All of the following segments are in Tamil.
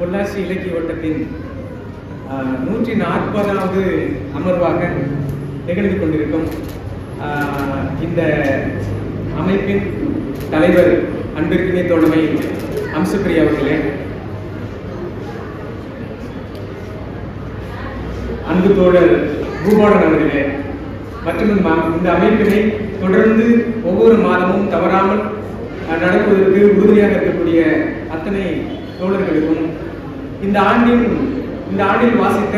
பொள்ளாச்சி இலக்கிய வட்டத்தின் ஆஹ், நூற்றி நாற்பதாவது அமர்வாக நிகழ்ந்து கொண்டிருக்கும் ஆஹ், இந்த அமைப்பின் தலைவர் அன்பிற்கினை தோழமை அம்சப்பிரியா அவர்களே. அன்பு தோழர் பூபாலன் அவர்களே மற்றும் இந்த அமைப்பினை தொடர்ந்து ஒவ்வொரு மாதமும் தவறாமல் நடப்பதற்கு உறுதுணையாக இருக்கக்கூடிய அத்தனை தோழர்களுக்கும் இந்த ஆண்டின் இந்த ஆண்டில் வாசித்த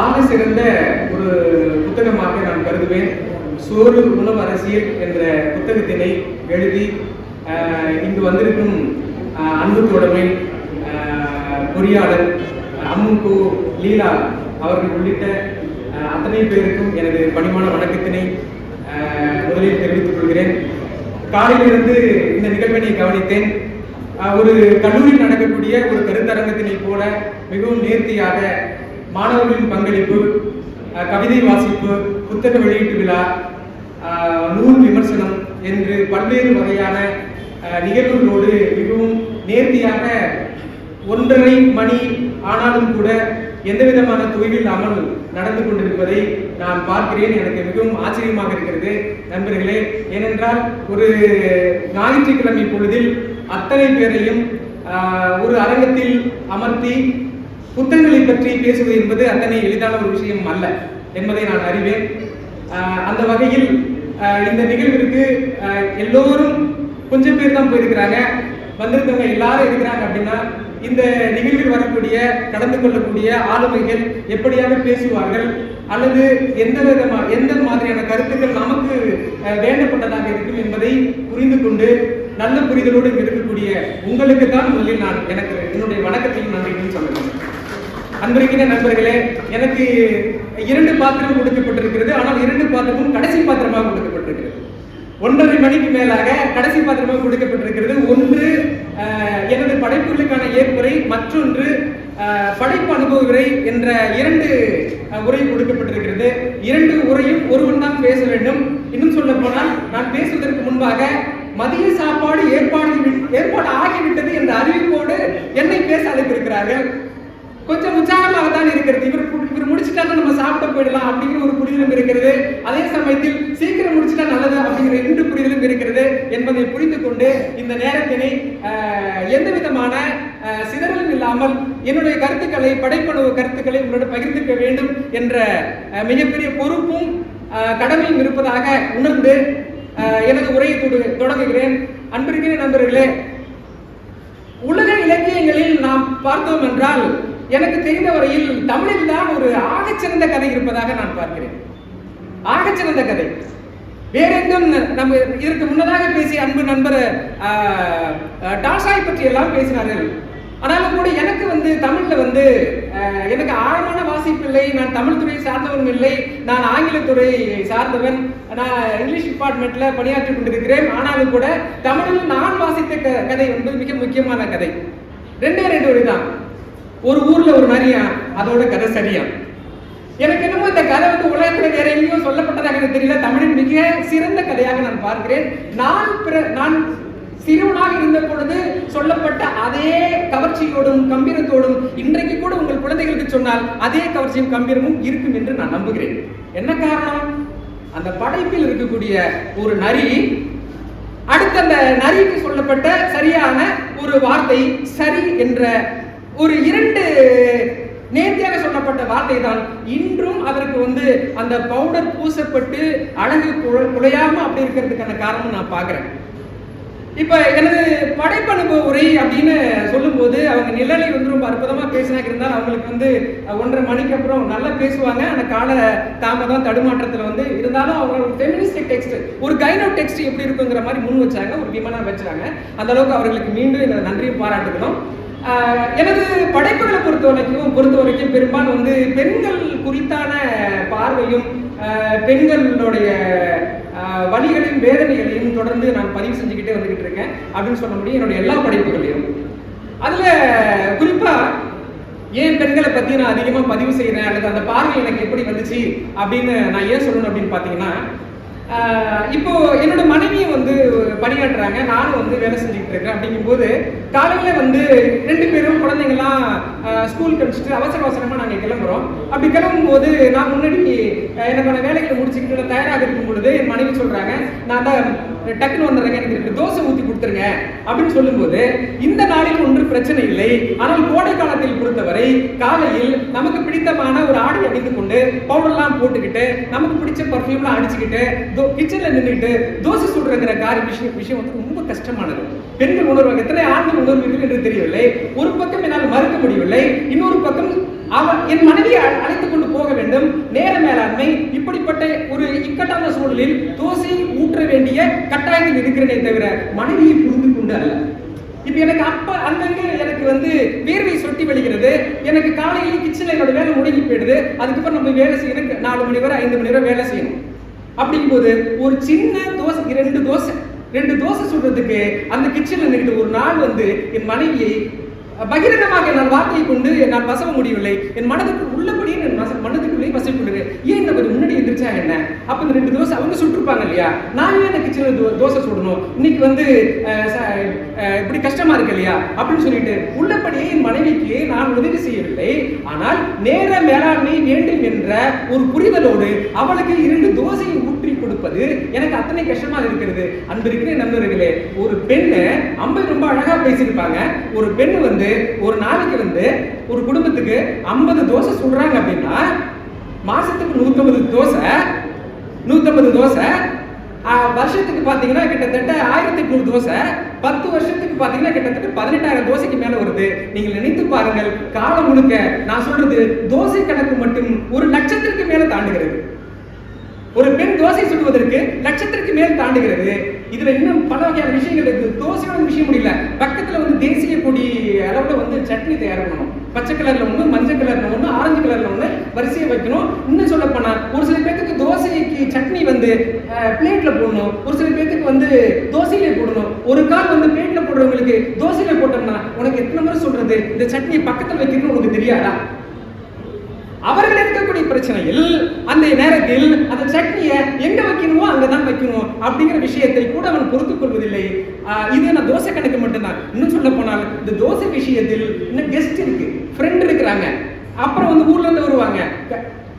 ஆக சிறந்த ஒரு புத்தகமாக நான் கருதுவேன். சோறு உணவு அரசியல் என்ற புத்தகத்தினை எழுதி இங்கு வந்திருக்கும் அன்பு தோழமை பொறியாளர் அம்முக்கு லீலா அவர்கள் உள்ளிட்ட அத்தனை பேருக்கும் எனது பணிமான வணக்கத்தினை முதலில் தெரிவித்துக் கொள்கிறேன். காலையிலிருந்து இந்த நிகழ்வினை கவனித்தேன். ஒரு கல்லூரியில் நடக்கக்கூடிய ஒரு கருத்தரங்கத்தினை போல மிகவும் நேர்த்தியாக மாணவர்களின் பங்களிப்பு கவிதை வாசிப்பு புத்தக வெளியீட்டு விழா நூல் விமர்சனம் என்று பல்வேறு வகையான நிகழ்வுகளோடு மிகவும் நேர்த்தியாக ஒன்றரை மணி ஆனாலும் கூட எந்த விதமான தொய்வில்லாமல் நடந்து கொண்டிருப்பதை நான் பார்க்கிறேன். எனக்கு மிகவும் ஆச்சரியமாக இருக்கிறது. நண்பர்களே ஏனென்றால் ஒரு ஞாயிற்றுக்கிழமை பொழுதில் அத்தனை பேரையும் ஒரு அரங்கத்தில் அமர்த்தி புத்தகங்களை பற்றி பேசுவது என்பது அத்தனை எளிதான ஒரு விஷயம் அல்ல என்பதை நான் அறிவேன். அந்த வகையில் இந்த நிகழ்விற்கு எல்லோரும் கொஞ்சம் பேர் தான் போயிருக்கிறாங்க. வந்திருந்தவங்க எல்லாரும் இருக்கிறாங்க அப்படின்னா இந்த நிகழ்வில் வரக்கூடிய கடந்து கொள்ளக்கூடிய ஆளுமைகள் எப்படியாக பேசுவார்கள்? அல்லது எந்த விதமா எந்த மாதிரியான கருத்துக்கள் நமக்கு வேண்டப்பட்டதாக இருக்கும் என்பதை புரிந்து கொண்டு நல்ல புரிதலோடு இருக்கக்கூடிய உங்களுக்கு தான் முதலில் நான் எனக்கு என்னுடைய வணக்கத்தையும் நன்றியும் சொல்லுவேன் அன்பிருக்கிற நண்பர்களே எனக்கு இரண்டு பாத்திரம் கொடுக்கப்பட்டிருக்கிறது. ஆனால் இரண்டு பாத்திரமும் கடைசி பாத்திரமாக கொடுக்கப்பட்டிருக்கிறது. ஒன்றரை மணிக்கு மேலாக கடைசி பாத்திரமாக கொடுக்கப்பட்டிருக்கிறது. ஒன்று எனது படைப்புகளுக்கான ஏற்புரை மற்றொன்று படைப்பு அனுபவ உரை என்ற இரண்டு உரை கொடுக்கப்பட்டிருக்கிறது. இரண்டு உரையும் ஒருவன் தான் பேச வேண்டும். இன்னும் சொல்ல போனால் நான் பேசுவதற்கு முன்பாக மதிய சாப்பாடு ஏற்பாடு ஏற்பாடு ஆகிவிட்டது என்ற அறிவிப்போடு என்னை பேச அழைத்திருக்கிறார்கள். கொஞ்சம் உற்சாகமாக தான் இருக்கிறது. இவர் இவர் முடிச்சிட்டாங்க நம்ம சாப்பிட போயிடலாம் அப்படிங்கிற ஒரு புரிதலும் இருக்கிறது. அதே சமயத்தில் சீக்கிரம் முடிச்சிட்டா நல்லது அப்படிங்கிற இரண்டு புரிதலும் இருக்கிறது என்பதை புரிந்து கொண்டு இந்த நேரத்தினை எந்த விதமான சிதறலும் இல்லாமல் என்னுடைய கருத்துக்களை படைப்பணு கருத்துக்களை உங்களோட பகிர்ந்துக்க வேண்டும் என்ற மிகப்பெரிய பொறுப்பும் கடமையும் இருப்பதாக உணர்ந்து எனது உரையை தொடங்குகிறேன். அன்பிருக்கிற நண்பர்களே உலக இலக்கியங்களில் நாம் பார்த்தோம் என்றால் எனக்கு தெரிந்த வரையில் தமிழில் தான் ஒரு ஆகச்சிறந்த கதை இருப்பதாக நான் பார்க்கிறேன். ஆகச்சிறந்த கதை. வேற எங்கும் நம்ம இதற்கு முன்னதாக பேசிய அன்பு நண்பர் டாசாய் பற்றி எல்லாம் பேசினார்கள். ஆனாலும் வந்து தமிழ்ல வந்து ஆஹ், எனக்கு ஆழமான வாசிப்பு இல்லை நான் தமிழ் துறை சார்ந்தவன் இல்லை நான் ஆங்கிலத்துறை சார்ந்தவன் நான் இங்கிலீஷ் டிபார்ட்மெண்ட்ல பணியாற்றி கொண்டிருக்கிறேன். ஆனாலும் கூட தமிழில் நான் வாசித்த க- கதை என்பது மிக முக்கியமான கதை. ரெண்டே ரெண்டு வரி தான். ஒரு ஊர்ல ஒரு நரியா அதோட கதை சரியா. எனக்கு என்னமோ இந்த கதை வந்து உலகத்துல வேற எங்கேயும் சொல்லப்பட்டதாக எனக்கு தெரியல. தமிழின் மிக சிறந்த கதையாக நான் பார்க்கிறேன். நான் பிற நான் சிறுவனாக இருந்த பொழுது சொல்லப்பட்ட அதே கவர்ச்சியோடும் கம்பீரத்தோடும் இன்றைக்கு கூட உங்கள் குழந்தைகளுக்கு சொன்னால் அதே கவர்ச்சியும் கம்பீரமும் இருக்கும் என்று நான் நம்புகிறேன். என்ன காரணம்? அந்த படைப்பில் இருக்கக்கூடிய ஒரு நரி அடுத்த அந்த நரிக்கு சொல்லப்பட்ட சரியான ஒரு வார்த்தை சரி என்ற ஒரு இரண்டு நேர்த்தியாக சொல்லப்பட்ட வார்த்தை தான் இன்றும் அதற்கு வந்து அந்த பவுடர் பூசப்பட்டு அழகு குழ- அப்படி இருக்கிறதுக்கான காரணம் நான் பார்க்குறேன். இப்போ எனது படைப்பனுபவ உரை அப்படின்னு சொல்லும்போது அவங்க நிழலை வந்து ரொம்ப அற்புதமாக பேசினாங்க. இருந்தால் அவங்களுக்கு வந்து ஒன்றரை மணிக்கு அப்புறம் நல்லா பேசுவாங்க. அந்த கால தாமதம் தடுமாற்றத்தில் வந்து இருந்தாலும் அவங்க ஒரு ஃபெமினிஸ்டிக் டெக்ஸ்ட் ஒரு கைனோ டெக்ஸ்ட் எப்படி இருக்குங்கிற மாதிரி முன் வச்சாங்க. ஒரு விமானம் வச்சாங்க. அந்த அளவுக்கு அவர்களுக்கு மீண்டும் எனது நன்றியும் பாராட்டுகிறோம் எனது படைப்புகளை பொறுத்த வரைக்கும் பொறுத்த வரைக்கும் பெரும்பாலும் வந்து பெண்கள் குறித்தான பார்வையும் பெண்களுடைய வழிகளின் வேதனைகள் தொடர்ந்து நான் பதிவு செஞ்சுக்கிட்டே வந்துகிட்டு இருக்கேன் அப்படின்னு சொல்ல முடியும் என்னுடைய எல்லா படைப்புகளையும். அதுல குறிப்பா ஏன் பெண்களை பத்தி நான் அதிகமா பதிவு செய்யறேன் அல்லது அந்த பார்வை எனக்கு எப்படி வந்துச்சு அப்படின்னு நான் ஏன் சொல்லணும் அப்படின்னு பாத்தீங்கன்னா இப்போ என்னோட மனைவியை வந்து பணியாற்றுறாங்க. நானும் வந்து வேலை செஞ்சுக்கிட்டு இருக்கேன். அப்படிங்கும்போது காலையில் வந்து ரெண்டு பேரும் குழந்தைங்கள்லாம் ஸ்கூல் ஸ்கூலுக்கு அவசர அவசரமாக நாங்கள் கிளம்புறோம். அப்படி கிளம்பும் போது நான் முன்னாடி எனக்கான வேலைகளை முடிச்சுக்கிட்டு நான் தயாராக இருக்கும் பொழுது என் மனைவி சொல்கிறாங்க நான் தான் டக்குன்னு வந்துடுறேங்க எனக்கு ரெண்டு தோசை ஊற்றி கொடுத்துருங்க அப்படின்னு சொல்லும்போது இந்த நாளில் ஒன்று பிரச்சனை இல்லை. ஆனால் கோடை காலத்தில் பொறுத்தவரை காலையில் நமக்கு பிடித்தமான ஒரு ஆடை அணிந்து கொண்டு பவுடர்லாம் போட்டுக்கிட்டு நமக்கு பிடிச்ச பர்ஃப்யூம்லாம் அடிச்சுக்கிட்டு கிச்சனில் நின்றுக்கிட்டு தோசை சுடுறங்கிற காரிய விஷயம் விஷயம் வந்து ரொம்ப கஷ்டமானது. பெண்கள் உணர்வாக எத்தனை ஆண்கள் உணர்வீர்கள் என்று தெரியவில்லை. ஒரு பக்கம் என்னால் மறுக்க முடியவில்லை. இன்னொரு பக்கம் அவ என் மனைவியை அழைத்துக் கொண்டு போக வேண்டும். நேர மேலாண்மை இப்படிப்பட்ட ஒரு இக்கட்டான சூழலில் தோசை ஊற்ற வேண்டிய கட்டாயத்தில் இருக்கிறேனே தவிர மனைவியை புரிந்து கொண்டு அல்ல. இப்ப எனக்கு அப்ப அங்கங்க எனக்கு வந்து வேர்வை சொட்டி வலிக்கிறது எனக்கு காலையில கிச்சன்ல என்னோட வேலை முடங்கி போயிடுது. அதுக்கப்புறம் நம்ம வேலை செய்யணும் நாலு மணி வரை ஐந்து மணி வரை வேலை செய்யணும். அப்படிங்கும்போது ஒரு சின்ன தோசை ரெண்டு தோசை ரெண்டு தோசை சுடுறதுக்கு அந்த கிச்சன்ல நின்று ஒரு நாள் வந்து என் மனைவியை பகிரங்கமாக என்னால் வார்த்தையை கொண்டு நான் பசவ முடியவில்லை. என் மனதுக்கு உள்ளபடியே என் பிள்ளையும் பசி கொடுக்குது ஏன் இந்த முன்னாடி எந்திரிச்சா என்ன? அப்போ இந்த ரெண்டு தோசை அவங்க சுட்டுருப்பாங்க இல்லையா? நான் ஏன் இந்த தோசை சுடணும்? இன்னைக்கு வந்து இப்படி கஷ்டமா இருக்கு இல்லையா? அப்படின்னு சொல்லிட்டு உள்ளபடியே என் மனைவிக்கு நான் உதவி செய்யவில்லை. ஆனால் நேர மேலாண்மை வேண்டும் என்ற ஒரு புரிதலோடு அவளுக்கு இரண்டு தோசையை ஊற்றி கொடுப்பது எனக்கு அத்தனை கஷ்டமா இருக்கிறது. அன்பு இருக்கிற நண்பர்களே ஒரு பெண்ணு அம்பை ரொம்ப அழகா பேசியிருப்பாங்க. ஒரு பெண் வந்து ஒரு நாளைக்கு வந்து ஒரு குடும்பத்துக்கு ஐம்பது தோசை சுடுறாங்க அப்படின்னா மாசத்துக்கு நூற்றம்பது தோசை நூற்றம்பது தோசை. வருஷத்துக்கு பார்த்தீங்கன்னா கிட்டத்தட்ட ஆயிரத்தி எட்நூறு தோசை. பத்து வருஷத்துக்கு பார்த்தீங்கன்னா கிட்டத்தட்ட பதினெட்டாயிரம் தோசைக்கு மேலே வருது. நீங்கள் நினைத்து பாருங்கள் காலம் முழுக்க நான் சொல்றது தோசை கணக்கு மட்டும் ஒரு லட்சத்திற்கு மேலே தாண்டுகிறது. ஒரு பெண் தோசை சுடுவதற்கு லட்சத்திற்கு மேல் தாண்டுகிறது. இதுல இன்னும் பல வகையான விஷயங்கள் இருக்கு. தோசையோட விஷயம் முடியல. பக்கத்துல வந்து தேசிய கொடி அளவில் வந்து சட்னி தயார் பண்ணணும். பச்சை கலர்ல ஒண்ணு மஞ்சள் கலர்ல ஒண்ணு ஆரஞ்சு கலர்ல ஒண்ணு வரிசையை வைக்கணும். இன்னும் சொல்ல போனா ஒரு சில பேருக்கு தோசைக்கு சட்னி வந்து பிளேட்ல போடணும். ஒரு சில பேர்த்துக்கு வந்து தோசையிலே போடணும். ஒரு கால் வந்து பிளேட்ல போடுறவங்களுக்கு தோசையில போட்டோம்னா உனக்கு எத்தனை முறை சொல்றது? இந்த சட்னியை பக்கத்துல வைக்கணும்னு உனக்கு தெரியாதா? அவர்கள் இருக்கக்கூடிய பிரச்சனையில் அந்த நேரத்தில் அந்த சட்னியை எங்க வைக்கணுமோ அங்கதான் வைக்கணும் அப்படிங்கிற விஷயத்தை கூட அவன் பொறுத்துக் கொள்வதில்லை. ஆஹ் இது நான் தோசை கணக்கு மட்டும்தான். இன்னும் சொல்ல போனால் இந்த தோசை விஷயத்தில் இன்னும் கெஸ்ட் இருக்கு ஃப்ரெண்ட் இருக்கிறாங்க. அப்புறம் வந்து ஊர்ல இருந்து வருவாங்க.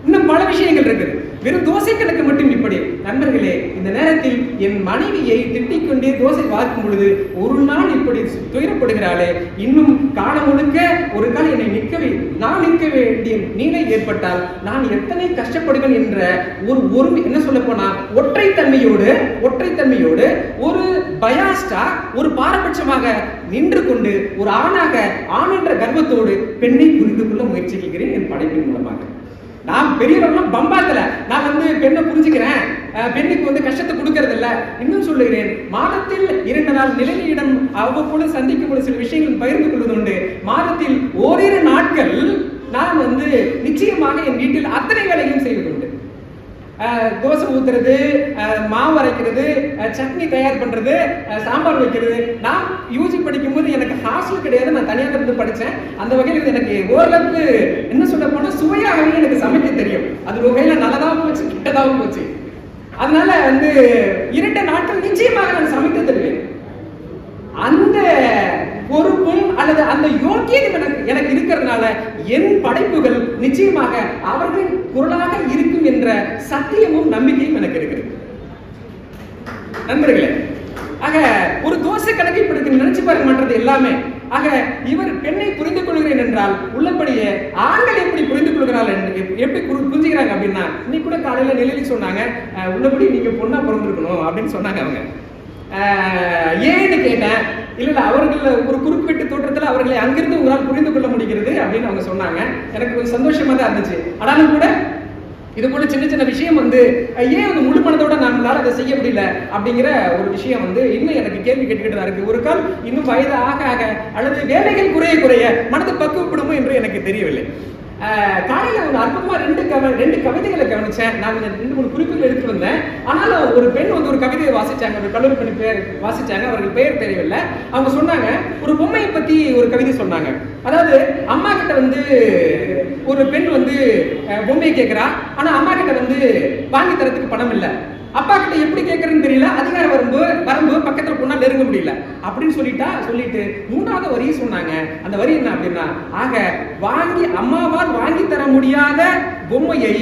இன்னும் பல விஷயங்கள் இருக்குது. வெறும் தோசை கணக்கு மட்டும் இப்படி. நண்பர்களே இந்த நேரத்தில் என் மனைவியை திட்டிக் கொண்டே தோசை பார்க்கும் பொழுது ஒரு நாள் இப்படி துயரப்படுகிறாளே. இன்னும் காலம் முழுக்க ஒரு கால் என்னை நிற்கவே நான் நிற்க வேண்டிய நிலை ஏற்பட்டால் நான் எத்தனை கஷ்டப்படுவேன் என்ற ஒரு ஒரு என்ன சொல்ல போனா ஒற்றைத்தன்மையோடு ஒற்றைத்தன்மையோடு ஒரு பயாஸ்டா ஒரு பாரபட்சமாக நின்று கொண்டு ஒரு ஆணாக ஆண் என்ற கர்வத்தோடு பெண்ணை புரிந்து கொள்ள முயற்சிக்கிறேன் என் படைப்பின் மூலமாக. நான் பெரியவர்களும் பம்பாத்துல நான் வந்து பெண்ணை புரிஞ்சுக்கிறேன். பெண்ணுக்கு வந்து கஷ்டத்தை கொடுக்கறது இல்ல இன்னும் சொல்லுகிறேன் மாதத்தில் இரண்டு நாள் நிலையிடம் அவ்வப்போது சந்திக்கும் போது சில விஷயங்கள் பகிர்ந்து கொள்வது உண்டு. மாதத்தில் ஓரிரு நாட்கள் நான் வந்து நிச்சயமாக என் வீட்டில் அத்தனை வேலைகளும் செய்வது உண்டு. தோசை ஊத்துறது மாவு அரைக்கிறது சட்னி தயார் பண்றது சாம்பார் வைக்கிறது. நான் யூஜி படிக்கும்போது எனக்கு ஹாஸ்டல் கிடையாது நான் தனியாக இருந்து படித்தேன் அந்த வகையில் இது எனக்கு ஓரளவுக்கு என்ன சொல்ல போனால் சுவையாகவே எனக்கு சமைக்க தெரியும். அது ஒரு வகையில் நல்லதாகவும் போச்சு கெட்டதாகவும் போச்சு. அதனால வந்து இரண்டு நாட்கள் நிச்சயமாக நான் சமைக்க தருவேன் அந்த பொறுப்பும் அல்லது அந்த யோக்கியம் எனக்கு எனக்கு இருக்கிறதுனால என் படைப்புகள் நிச்சயமாக அவர்களின் குரலாக இருக்கும் என்ற சத்தியமும் நம்பிக்கையும் எனக்கு இருக்குது. நண்பர்களே ஆக ஒரு தோசை கணக்கு இப்படி நினைச்சு பாருங்க மற்றது எல்லாமே. ஆக இவர் பெண்ணை புரிந்து கொள்கிறேன் என்றால் உள்ளபடியே ஆண்கள் எப்படி புரிந்து கொள்கிறாள் என்று எப்படி புரிஞ்சுக்கிறாங்க அப்படின்னா இன்னைக்கு கூட காலையில நிலையில சொன்னாங்க உள்ளபடி நீங்க பொண்ணா பிறந்திருக்கணும் அப்படின்னு சொன்னாங்க அவங்க. ஏன்னு கேட்டேன் இல்லை இல்லை அவர்கள் ஒரு குறிப்பிட்ட தோற்றத்தில் அவர்களை அங்கிருந்து உங்களால் புரிந்து கொள்ள முடிகிறது அப்படின்னு அவங்க சொன்னாங்க. எனக்கு கொஞ்சம் சந்தோஷமாக தான் இருந்துச்சு. ஆனாலும் கூட இது போல சின்ன சின்ன விஷயம் வந்து ஏன் வந்து முழு மனதோட நம்மளால அதை செய்ய முடியல? அப்படிங்கிற ஒரு விஷயம் வந்து இன்னும் எனக்கு கேள்வி கேட்டுக்கிட்டு தான் இருக்கு. ஒரு கால் இன்னும் வயது ஆக ஆக அல்லது வேலைகள் குறைய குறைய மனது பக்குவப்படுமோ என்று எனக்கு தெரியவில்லை. காலையில் ஒரு அற்புதமா ரெண்டு கவ ரெண்டு கவிதைகளை கவனிச்சேன். நான் ரெண்டு மூணு குறிப்புகள் எடுத்து வந்தேன். ஆனாலும் ஒரு பெண் வந்து ஒரு கவிதையை வாசிச்சாங்க ஒரு கல்லூரி பெண் பேர் வாசிச்சாங்க அவர்கள் பெயர் தெரியவில்லை. அவங்க சொன்னாங்க ஒரு பொம்மையை பத்தி ஒரு கவிதை சொன்னாங்க. அதாவது அம்மா கிட்ட வந்து ஒரு பெண் வந்து பொம்மையை கேட்குறா ஆனா அம்மா கிட்ட வந்து வாங்கி தரத்துக்கு பணம் இல்லை. அப்பா கிட்ட எப்படி கேட்கறதுன்னு தெரியல. அதிகாரம் வரும்போது வர பக்கத்துல முடியல அப்படின்னு சொல்லிட்டா சொல்லிட்டு மூன்றாவது வரியை சொன்னாங்க. அந்த வரி என்ன அப்படின்னா ஆக வாங்கி அம்மாவால் வாங்கி தர முடியாத பொம்மையை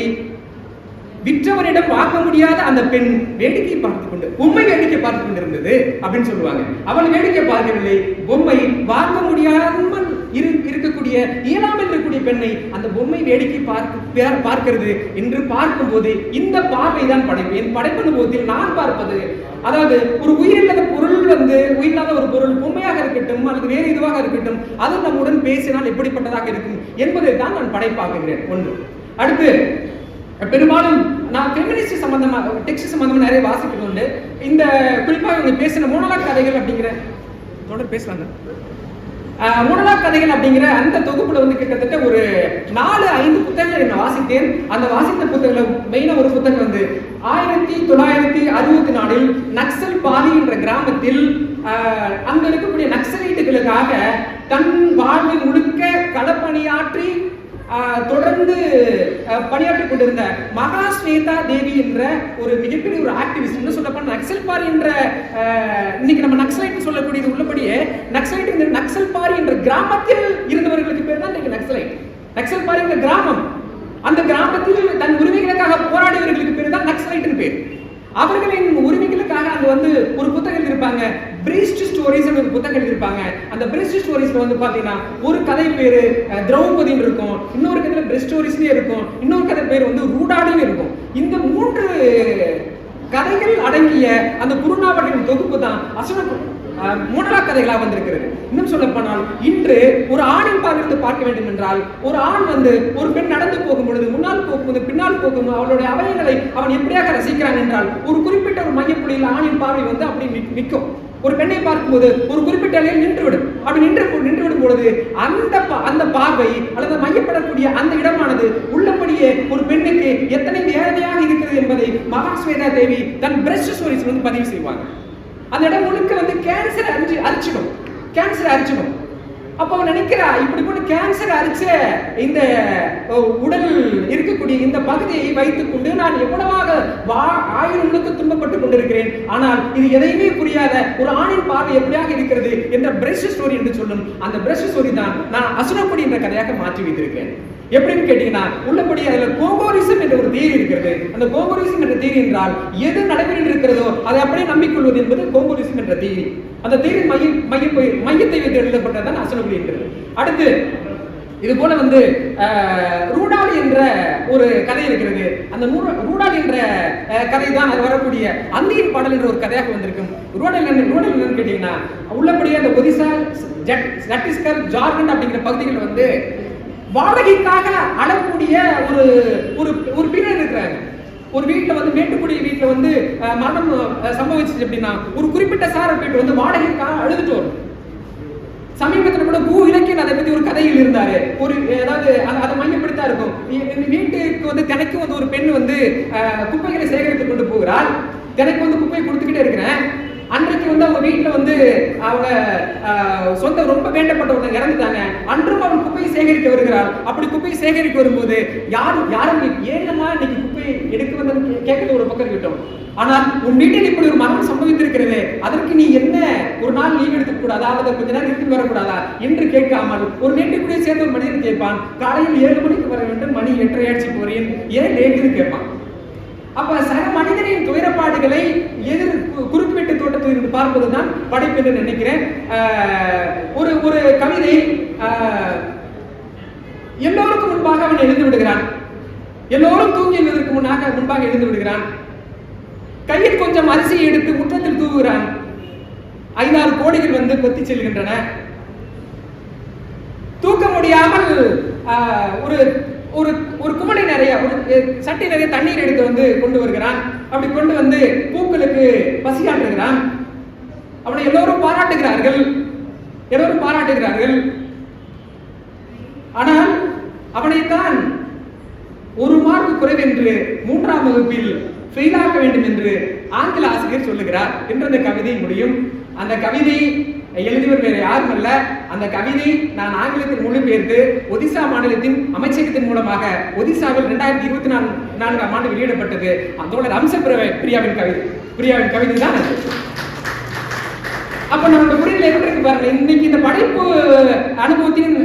விற்றவரிடம் பார்க்க முடியாத அந்த பெண் வேடிக்கை பார்த்து கொண்டு பொம்மை வேடிக்கை பார்த்து கொண்டிருந்தது அப்படின்னு சொல்லுவாங்க. அவள் வேடிக்கை பார்க்கவில்லை. பொம்மை பார்க்க முடியாமல் இரு இருக்கக்கூடிய இயலாமல் இருக்கக்கூடிய பெண்ணை அந்த பொம்மை வேடிக்கை பார்க்க பார்க்கிறது என்று பார்க்கும்போது இந்த பார்வை தான் படைப்பு. என் படைப்பின் போதில் நான் பார்ப்பது அதாவது ஒரு உயிரில்லாத பொருள் வந்து உயிரில்லாத ஒரு பொருள் பொம்மையாக இருக்கட்டும் அல்லது வேறு இதுவாக இருக்கட்டும் அது நம்முடன் பேசினால் எப்படிப்பட்டதாக இருக்கும் என்பதை தான் நான் படைப்பாக்குகிறேன். ஒன்று. அடுத்து பெரும்பாலும் நான் ஃபெமினிஸ்ட் சம்பந்தமா டெக்ஸ்ட் சம்பந்தமாக நிறைய வாசிக்கிறது உண்டு இந்த குறிப்பாக இவங்க பேசின மோனலாக் கதைகள் அப்படிங்கிற தொடர் பேசலாங்க. ஆஹ் கதைகள் அப்படிங்கிற அந்த தொகுப்புல வந்து கிட்டத்தட்ட ஒரு நாலு ஐந்து புத்தகங்கள் நான் வாசித்தேன். அந்த வாசித்த புத்தகங்களை மெயினா ஒரு புத்தகம் வந்து ஆயிரத்தி தொள்ளாயிரத்தி அறுபத்தி நாலில் நக்சல் பாதி என்ற கிராமத்தில் ஆஹ் அங்க இருக்கக்கூடிய நக்சலைட்டுகளுக்காக தன் வாழ்வை முழுக்க களப்பணியாற்றி தொடர்ந்து பணியாற்றி பணியாற்றிக் கொண்டிருந்த மகா ஸ்வேதா தேவி என்ற ஒரு மிகப்பெரிய ஒரு ஆக்டிவிஸ்ட் என்ன சொல்லப்போனா நக்சல் பாரி என்ற இன்னைக்கு நம்ம நக்சலைட் சொல்லக்கூடியது உள்ளபடியே நக்சலைட் இந்த நக்சல் பாரி என்ற கிராமத்தில் இருந்தவர்களுக்கு பேர் தான் இன்னைக்கு நக்சலைட். நக்சல் பாரி என்ற கிராமம். அந்த கிராமத்தில் தன் உரிமைகளுக்காக போராடியவர்களுக்கு பேர் தான் நக்சலைட்னு பேர். அவர்களின் உரிமைகளுக்காக அங்க வந்து ஒரு புத்தகம் இருப்பாங்க. பிரீஸ்ட் ஸ்டோரிஸ் ஒரு புத்தகம் இருப்பாங்க. அந்த பிரீஸ்ட் ஸ்டோரிஸ்ல வந்து பாத்தீங்கன்னா ஒரு கதை பேரு திரௌபதினு இருக்கும். இன்னொரு கதையில பிரீஸ்ட் ஸ்டோரிஸ்லயே இருக்கும். இன்னொரு கதை பேர் வந்து ரூடாடுன்னு இருக்கும். இந்த மூன்று கதைகள் அடங்கிய அந்த குருநாவலின் தொகுப்பு தான் அசுர அஹ், மூடலா கதைகளாக வந்திருக்கிறது. இன்னும் சொல்ல போனால் இன்று ஒரு ஆணின் பார்த்து பார்க்க வேண்டும் என்றால் ஒரு ஆண் வந்து ஒரு பெண் நடந்து போகும் பொழுது முன்னால் போகும்போது பின்னால் போகும் அவளுடைய அவயங்களை அவன் எப்படியாக ரசிக்கிறான் என்றால் ஒரு குறிப்பிட்ட ஒரு மையப்புள்ளியில் ஆணின் பார்வை வந்து அப்படி நிற்கும் ஒரு பெண்ணை பார்க்கும்போது ஒரு குறிப்பிட்ட நிலையில் நின்றுவிடும். அப்படி நின்று நின்றுவிடும் பொழுது அந்த பா- அந்த பார்வை அல்லது மையப்படக்கூடிய அந்த இடமானது உள்ளபடியே ஒரு பெண்ணுக்கு எத்தனை வேதனையாக இருக்கிறது என்பதை மகாஸ்வேதா தேவி தன் பிரஸ்ட் ஸ்டோரிஸ் வந்து பதிவு செய்வாங்க. அந்த இடம் முழுக்க வந்து கேன்சர் அரிஞ்சு அரிச்சிடும். கேன்சர் அரிச்சிடும். அப்போ அவன் நினைக்கிறா இப்படி போட்டு கேன்சர் அரிச்ச இந்த உடல் இருக்கக்கூடிய இந்த பகுதியை வைத்துக்கொண்டு நான் எவ்வளவாக வா ஆயுள் முழுக்க துன்பப்பட்டு கொண்டிருக்கிறேன். ஆனால் இது எதையுமே புரியாத ஒரு ஆணின் பார்வை எப்படியாக இருக்கிறது என்ற பிரஷ் ஸ்டோரி என்று சொல்லும். அந்த பிரஷ் ஸ்டோரி தான் நான் அசுரப்படி என்ற கதையாக மாற்றி வைத்திருக்கேன் எப்படின்னு கேட்டீங்கன்னா உள்ளபடி அதுல கோகோரிசம் என்ற ஒரு தீரி அந்த கோகோரிசம் என்ற தீரி என்றால் எது நடைமுறையில் இருக்கிறதோ அதை அப்படியே நம்பிக்கொள்வது என்பது கோகோரிசம் என்ற தீரி அந்த தீரி மைய மைய மையத்தை வைத்து எழுதப்பட்டதான் அசனகுடி இருக்கிறது அடுத்து இது போல வந்து ரூடாலி என்ற ஒரு கதை இருக்கிறது. அந்த ரூடாலி என்ற கதை தான் அது வரக்கூடிய அந்தியின் பாடல் என்ற ஒரு கதையாக வந்திருக்கும். ரூடல் என்ன ரூடல் என்னன்னு கேட்டீங்கன்னா உள்ளபடியே அந்த ஒடிசா ஜட்- சத்தீஸ்கர் ஜார்க்கண்ட் அப்படிங்கிற பகுதிகள் வந்து வாடகைக்காக அழக்கூடிய ஒரு ஒரு ஒரு பிரிவினர் இருக்கிறாங்க ஒரு வீட்டுல வந்து மேட்டுக்குடி வீட்டுல வந்து மரணம் சம்பவிச்சிச்சு சம்பவிச்சுச்சு அப்படின்னா ஒரு குறிப்பிட்ட சார போயிட்டு வந்து வாடகைக்காக அழுதுட்டு வரும் சமீபத்துல கூட பூ இலக்கியன் அதை பத்தி ஒரு கதையில் இருந்தாரு. ஒரு அதாவது அதை மையப்படுத்தா இருக்கும். வீட்டுக்கு வந்து தினைக்கும் வந்து ஒரு பெண் வந்து குப்பைகளை சேகரித்து கொண்டு போகிறாள். தினைக்கு வந்து குப்பையை கொடுத்துக்கிட்டே இருக்கிறேன். அன்றைக்கு வந்து அவங்க வீட்டுல வந்து அவங்க சொந்த ரொம்ப வேண்டப்பட்டவங்க இறந்துட்டாங்க. அன்றும் அவன் குப்பையை சேகரிக்க வருகிறாள். அப்படி குப்பையை சேகரிக்க வரும்போது யாரும் யாரும் ஏனமா இன்னைக்கு குப்பையை எடுக்க வந்து கேட்கறது ஒரு பக்கம் இருக்கட்டும். ஆனால் உன் வீட்டில் இப்படி ஒரு மரணம் சம்பவித்திருக்கிறது. அதற்கு நீ என்ன ஒரு நாள் லீவ் எடுத்துக்க கூடாதா அல்லது கொஞ்ச நேரம் இருந்து வரக்கூடாதா? என்று கேட்காமல் ஒரு நேற்றுக்குடியை சேர்ந்த ஒரு மனிதன் கேட்பான் காலையில் ஏழு மணிக்கு வர வேண்டும் மணி எட்டரை ஆயிடுச்சு போறேன் ஏன் லேட்டுன்னு கேட்பான். அப்ப சக மனிதனின் துயரப்பாடுகளை எதிர் குறுக்குவெட்டு தோட்டத்தில் இருந்து பார்ப்பதுதான் படைப்பு என்று நினைக்கிறேன். ஆஹ் ஒரு ஒரு கவிதை ஆஹ் எல்லோருக்கும் முன்பாக அவன் எழுந்து விடுகிறான். எல்லோரும் தூங்கி எழுவதற்கு முன்னாக முன்பாக எழுந்து விடுகிறான். கையில் கொஞ்சம் அரிசியை எடுத்து முற்றத்தில் தூவுகிறான். ஐந்தாறு கோடிகள் வந்து கொத்தி செல்கின்றன. தூக்க முடியாமல் ஆஹ், ஒரு ஒரு ஒரு குமணி நிறைய ஒரு சட்டி நிறைய தண்ணீர் எடுத்து வந்து கொண்டு வருகிறான். அப்படி கொண்டு வந்து பூக்களுக்கு பசியாற்றுகிறான். அவனை எல்லோரும் பாராட்டுகிறார்கள். எல்லோரும் பாராட்டுகிறார்கள். ஆனால் அவனைத்தான் ஒரு மார்க் குறைவென்று மூன்றாம் வகுப்பில் ஃபெயிலாக்க வேண்டும் என்று ஆங்கில ஆசிரியர் சொல்லுகிறார். என்று அந்த கவிதை முடியும்? அந்த கவிதை எழுதியவர் வேறு யாரும் அல்ல. அந்த கவிதை நான் ஆங்கிலத்தில் மொழிபெயர்த்து ஒடிசா மாநிலத்தின் அமைச்சகத்தின் மூலமாக ஒடிசாவில் இரண்டாயிரத்தி இருபத்தி நாலு நான்காம் ஆண்டு வெளியிடப்பட்டது. அதோட அம்ச பிரியாவின் கவிதை பிரியாவின் கவிதை தான் அது. அப்போ நம்மளோட முடிவில் எப்படி இருக்கு பாருங்க இன்னைக்கு இந்த படைப்பு அனுபவத்தின்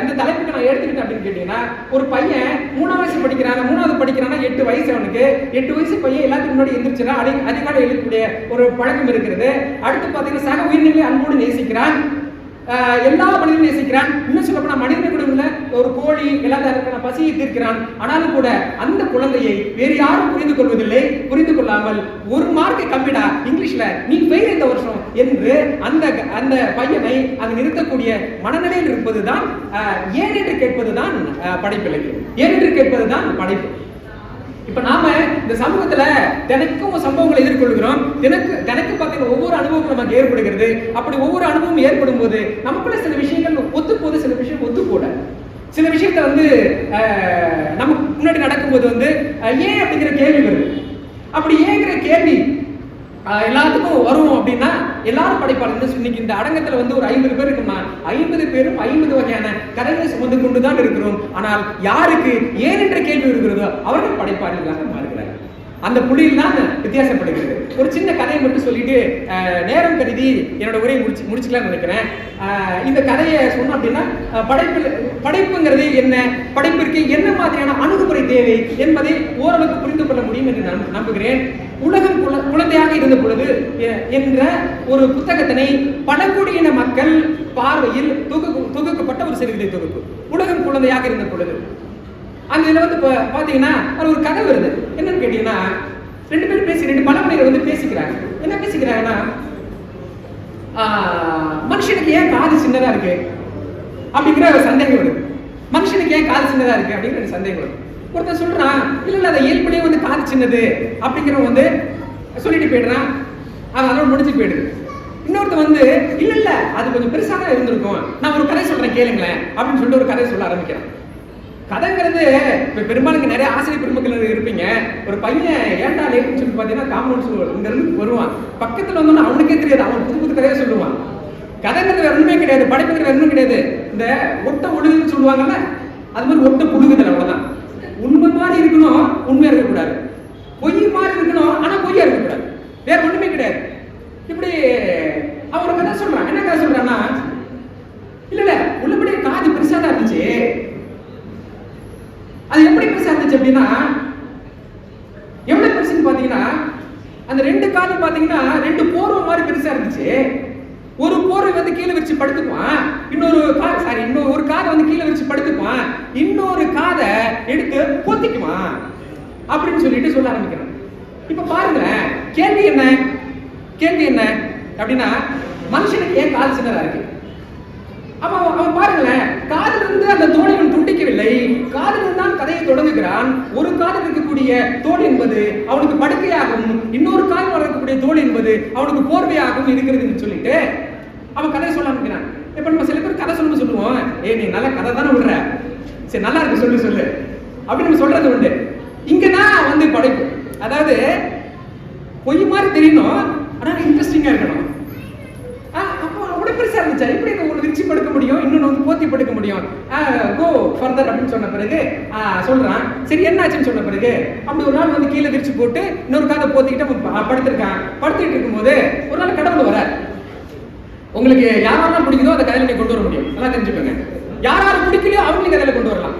இந்த தலைப்புக்கு நான் எடுத்துக்கிட்டேன் அப்படின்னு கேட்டீங்கன்னா ஒரு பையன் மூணாவது வயசு படிக்கிறாங்க மூணாவது படிக்கிறான்னா எட்டு வயசு அவனுக்கு. எட்டு வயசு பையன் எல்லாத்துக்கும் முன்னாடி எந்திரிச்சுனா அடி அதிகாலை எழுதக்கூடிய ஒரு பழக்கம் இருக்கிறது. அடுத்து பார்த்தீங்கன்னா சக உயிரினங்களை அன்போடு நேசிக்கிறான். எல்லா மனிதனும் நேசிக்கிறான். இன்னும் சொல்லப்போனால் மனிதன் மனிதனை ஒரு கோழி எல்லாத்தையும் பசியை தீர்க்கிறான். ஆனாலும் கூட அந்த குழந்தையை வேறு யாரும் புரிந்து கொள்வதில்லை. புரிந்து கொள்ளாமல் ஒரு மார்க்கை கம்மிடா. இங்கிலீஷ்ல நீ பெயர் இந்த வருஷம் என்று அந்த அந்த பையனை அங்கு நிறுத்தக்கூடிய மனநிலையில் இருப்பதுதான் ஆஹ், ஏன் என்று கேட்பதுதான் ஆஹ், படைப்பிலக்கியம் ஏன் என்று கேட்பதுதான் படைப்பு. இப்ப நாம இந்த சமூகத்துல தினக்கும் சம்பவங்களை எதிர்கொள்கிறோம். தினக்கு தினக்கு பார்த்தீங்கன்னா ஒவ்வொரு அனுபவம் நமக்கு ஏற்படுகிறது. அப்படி ஒவ்வொரு அனுபவம் ஏற்படும் போது நமக்குள்ள சில விஷயங்கள் ஒத்து போது சில விஷயம் ஒத்து கூட சில விஷயத்த வந்து நமக்கு முன்னாடி நடக்கும்போது வந்து ஏன் அப்படிங்கிற கேள்வி வருது. அப்படி ஏங்கிற கேள்வி எல்லாத்துக்கும் வரும் அப்படின்னா எல்லாரும் படைப்பாளர் இன்னைக்கு இந்த அடங்கத்துல வந்து ஒரு ஐம்பது பேர் இருக்குமா? ஐம்பது பேரும் ஐம்பது வகையான கதைகளை சுமந்து கொண்டுதான் இருக்கிறோம். ஆனால் யாருக்கு ஏன் என்ற கேள்வி இருக்கிறதோ அவர்கள் படைப்பாளர்களாக மாறுகிறார்கள். அந்த புள்ளியில் தான் வித்தியாசப்படுகிறது. ஒரு சின்ன கதையை மட்டும் சொல்லிட்டு நேரம் கருதி என்னோட உரையை முடிச்சு முடிச்சுக்கலாம்னு நினைக்கிறேன். இந்த கதையை சொன்னோம் அப்படின்னா படைப்பு படைப்புங்கிறது என்ன? படைப்பிற்கு என்ன மாதிரியான அணுகுமுறை தேவை என்பதை ஓரளவுக்கு புரிந்து கொள்ள முடியும் என்று நான் நம்புகிறேன். உலகம் குழ- குழந்தையாக இருந்த பொழுது என்ற ஒரு புத்தகத்தினை பழங்குடியின மக்கள் பார்வையில் தொகு தொகுக்கப்பட்ட ஒரு சிறுகதை தொகுப்பு. உலகம் குழந்தையாக இருந்த பொழுது. அந்த இதுல வந்து இப்போ பார்த்தீங்கன்னா ஒரு கதை வருது. என்னன்னு கேட்டீங்கன்னா ரெண்டு பேரும் பேசி ரெண்டு பழமொழிகள் வந்து பேசிக்கிறாங்க. என்ன பேசிக்கிறாங்கன்னா ஆஹ், மனுஷனுக்கு ஏன் காது சின்னதா இருக்கு? அப்படிங்கிற ஒரு சந்தேகம் வருது. மனுஷனுக்கு ஏன் காது சின்னதா இருக்கு? அப்படிங்கிற ஒரு சந்தேகம் வருது. ஒருத்தன் சொல்றான் இல்ல இல்ல அதை இயல்படியே வந்து காது சின்னது அப்படிங்கிறவன் வந்து சொல்லிட்டு போயிடுறான். அது அதோட முடிஞ்சு போயிடுது. இன்னொருத்தன் வந்து இல்ல இல்ல அது கொஞ்சம் பெருசாக தான் இருந்திருக்கும். நான் ஒரு கதை சொல்கிறேன் கேளுங்களேன் அப்படின்னு சொல்லிட்டு ஒரு கதை சொல்ல ஆரம்பிக்கிறேன். கதைங்கிறது இப்போ பெரும்பாலும் நிறைய ஆசிரியர் பெருமக்கள் இருப்பீங்க. ஒரு பையன் ஏன்டா லேட்னு சொல்லி பார்த்தீங்கன்னா காம்பவுண்ட் இங்க இருந்து வருவான். பக்கத்தில் வந்தோம்னா அவனுக்கே தெரியாது. அவன் புது புது கதையை சொல்லுவான். கதைங்கிறது வேற ஒன்றுமே கிடையாது. படைப்புங்கிறது வேற ஒண்ணும் கிடையாது. இந்த ஒட்ட ஒழுகுன்னு சொல்லுவாங்கல்ல அது மாதிரி ஒட்ட புழுகுதல் அவ்வளோதான் உண்மை மாதிரி இருக்கணும் உண்மையாக இருக்கக்கூடாது. பொய் மாதிரி இருக்கணும் ஆனால் பொய்யா இருக்கக்கூடாது. வேற ஒன்றுமே கிடையாது. இப்படி அவன் ஒரு கதை சொல்றான். என்ன கதை சொல்றான்னா இல்லை இல்லை உள்ளபடியே காது பெருசாக தான் இருந்துச்சு. அது எப்படி பெருசா இருந்துச்சு அப்படின்னா எவ்வளவு பெருசுன்னு பாத்தீங்கன்னா அந்த ரெண்டு காது பாத்தீங்கன்னா ரெண்டு போர்வை மாதிரி பெருசா இருந்துச்சு. ஒரு போர்வை வந்து கீழே வச்சு படுத்துக்குவான். இன்னொரு காது சாரி இன்னொரு ஒரு காதை வந்து கீழே வச்சு படுத்துக்குவான். இன்னொரு காதை எடுத்து பொத்திக்குவான். அப்படின்னு சொல்லிட்டு சொல்ல ஆரம்பிக்கிறான். இப்ப பாருங்க கேள்வி என்ன? கேள்வி என்ன? அப்படின்னா மனுஷனுக்கு ஏன் காது சின்னதா இருக்கு? அவன் அவன் பாருங்களேன் பாருங்களேன் காதிலிருந்து அந்த தோலை துண்டிக்கவில்லை. காதிலிருந்து தான் கதையை தொடங்குகிறான். ஒரு காதில் இருக்கக்கூடிய தோல் என்பது அவனுக்கு படுக்கையாகவும் இன்னொரு காதில் வளர்க்கக்கூடிய தோல் என்பது அவனுக்கு போர்வையாகவும் இருக்கிறதுன்னு சொல்லிட்டு அவன் கதையை சொல்ல ஆரம்பிக்கிறான். இப்ப நம்ம சில பேர் கதை சொல்லும்போது சொல்லுவோம் ஏ நீ நல்ல கதை தானே விடுற? சரி நல்லா இருக்கு சொல்லு சொல்லு. அப்படின்னு நம்ம சொல்றது உண்டு. இங்கதான் வந்து படைப்பு. அதாவது பொய் மாதிரி தெரியணும் ஆனா இன்ட்ரெஸ்டிங்கா இருக்கணும். அப்போ அவ்வளவு பெருசா இருந்துச்சா? எப்படி உங்களுக்கு விரிச்சு படுக்க முடியும்? இன்னொன்று வந்து போத்தி படுக்க முடியும். கோ ஃபர்தர் அப்படின்னு சொன்ன பிறகு ஆ, சொல்றான். சரி என்னாச்சுன்னு சொன்ன பிறகு அப்படி ஒரு நாள் வந்து கீழே விரிச்சு போட்டு இன்னொரு காதை போத்திக்கிட்டு படுத்திருக்கான். படுத்துக்கிட்டு இருக்கும்போது ஒரு நாள் கடவுள் வர உங்களுக்கு யாரெல்லாம் பிடிக்குதோ அந்த கதையில நீங்க கொண்டு வர முடியும். நல்லா தெரிஞ்சுக்கோங்க. யார் யார் பிடிக்கலையோ அவங்களையும் கதையில கொண்டு வரலாம்.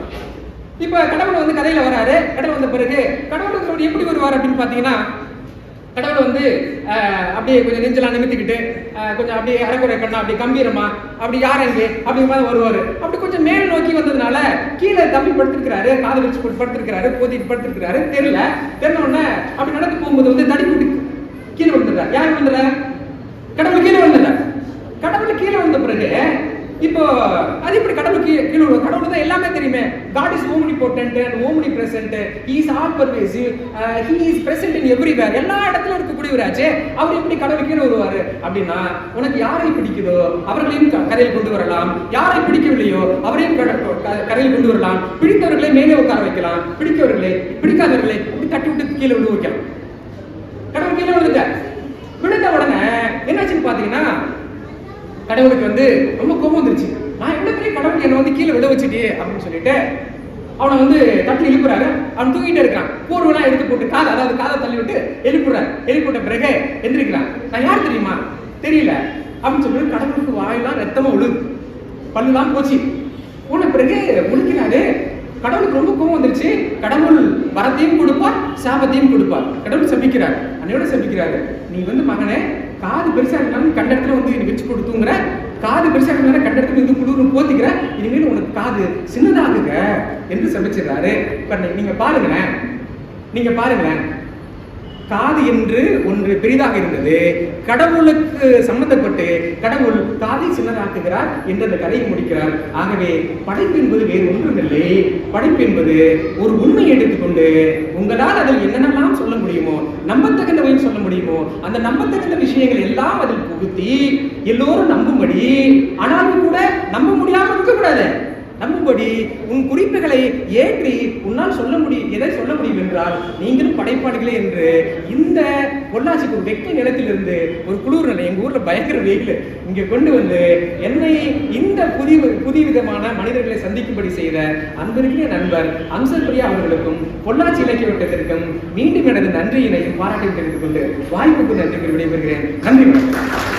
இப்ப கடவுள் வந்து கதையில வராரு கடவுள் வந்த பிறகு கடவுள் எப்படி வருவார் அப்படின்னு பாத்தீங்கன்னா கடவுள் வந்து அப்படியே கொஞ்சம் நெஞ்செல்லாம் நிமித்திக்கிட்டு கொஞ்சம் அப்படியே அரைக்குறை கண்ணா அப்படி கம்பீரமா அப்படி யார் எங்கே அப்படி மாதிரி வருவார். அப்படி கொஞ்சம் மேல் நோக்கி வந்ததுனால கீழே தம்பி படுத்திருக்கிறாரு காது வச்சு போட்டு படுத்திருக்கிறாரு போதிட்டு படுத்திருக்கிறாரு தெரியல. தெரிஞ்ச உடனே அப்படி நடந்து போகும்போது வந்து தடி கூட்டி கீழே விழுந்துடுறார். யார் விழுந்துடுறார்? கடவுள் கீழே விழுந்துடுறார். கடவுள் கீழே வந்த பிறகு இப்போ அது இப்படி கடவுள் கீழே கீழே கடவுள் தான் எல்லாமே தெரியுமே. God is omnipotent and omnipresent he is all pervasive he is present in everywhere எல்லா இடத்துலயும் இருக்கக்கூடியவராச்சே அவர் எப்படி கடவுள் கீழே வருவாரு அப்படின்னா உனக்கு யாரை பிடிக்குதோ அவர்களையும் கரையில் கொண்டு வரலாம். யாரை பிடிக்கவில்லையோ அவரையும் கரையில் கொண்டு வரலாம். பிடித்தவர்களை மேலே உட்கார வைக்கலாம். பிடித்தவர்களை பிடிக்காதவர்களை இப்படி தட்டி விட்டு கீழே விழு வைக்கலாம். கடவுள் கீழே விழுந்துட்டார் விழுந்த உடனே என்னாச்சுன்னு பாத்தீங்கன்னா கடவுளுக்கு வந்து ரொம்ப கோபம் வந்துருச்சு. நான் என்ன பெரிய கடவுள் என்னை வந்து கீழே விட வச்சுட்டே அப்படின்னு சொல்லிட்டு அவனை வந்து தட்டி எழுப்புறாரு அவன் தூங்கிட்டே இருக்கான் போர்வெல்லாம் எடுத்து போட்டு காதை அதாவது காதை தள்ளி விட்டு எழுப்புறாரு. எழுப்பிட்ட பிறகு எந்திரிக்கிறான். நான் யார் தெரியுமா? தெரியல. அப்படின்னு சொல்லி கடவுளுக்கு வாயெல்லாம் ரத்தமா ஒழுகு பல்லுலாம் போச்சு. போன பிறகு முழுக்கிறாரு. கடவுளுக்கு ரொம்ப கோவம் வந்துருச்சு. கடவுள் வரத்தையும் கொடுப்பார் சாபத்தையும் கொடுப்பார். கடவுள் சபிக்கிறார். அன்னையோட சபிக்கிறாரு. நீ வந்து மகனே காது பெருசா இருந்தாலும் கண்ட இடத்துல வந்து எனக்கு வச்சு கொடுத்துங்கிற காது பெருசா இருந்தாலும் கண்ட இடத்துல வந்து குளிரும் போத்திக்கிற இனிமேல் உனக்கு காது சின்னதாகுங்க என்று சமைச்சிடுறாரு இப்ப நீங்க பாருங்களேன். நீங்க பாருங்களேன். காது என்று ஒன்று பெரிதாக இருந்தது. கடவுளுக்கு சம்பந்தப்பட்டு கடவுள் காதை சின்னதாக்குகிறார் என்று அந்த கதையை முடிக்கிறார். ஆகவே படைப்பு என்பது வேறு ஒன்றுமில்லை. படைப்பு என்பது ஒரு உண்மையை எடுத்துக்கொண்டு உங்களால் அதில் என்னென்னலாம் சொல்ல முடியுமோ நம்பத்தகுந்தவையும் சொல்ல முடியுமோ அந்த நம்பத்தகுந்த விஷயங்கள் எல்லாம் அதில் புகுத்தி எல்லோரும் நம்பும்படி ஆனாலும் கூட நம்ப முடியாமல் இருக்கக்கூடாது. நம்பும்படி உன் குறிப்புகளை ஏற்றி உன்னால் சொல்ல முடியும் எதை சொல்ல முடியும் என்றால் நீங்களும் படைப்பாடுகளே என்று இந்த பொள்ளாச்சிக்கு ஒரு வெக்க நிலத்திலிருந்து ஒரு குளிர் நிலை எங்கள் ஊரில் பயங்கர வெயில். இங்கே கொண்டு வந்து என்னை இந்த புதிய புதிய விதமான மனிதர்களை சந்திக்கும்படி செய்த அன்பிற்கிய நண்பர் அம்சப்பிரியா அவர்களுக்கும் பொள்ளாச்சி இலக்கிய வட்டத்திற்கும் மீண்டும் எனது நன்றியினையும் பாராட்டையும் தெரிந்து கொண்டு வாய்ப்புக்கு நன்றி விடைபெறுகிறேன். நன்றி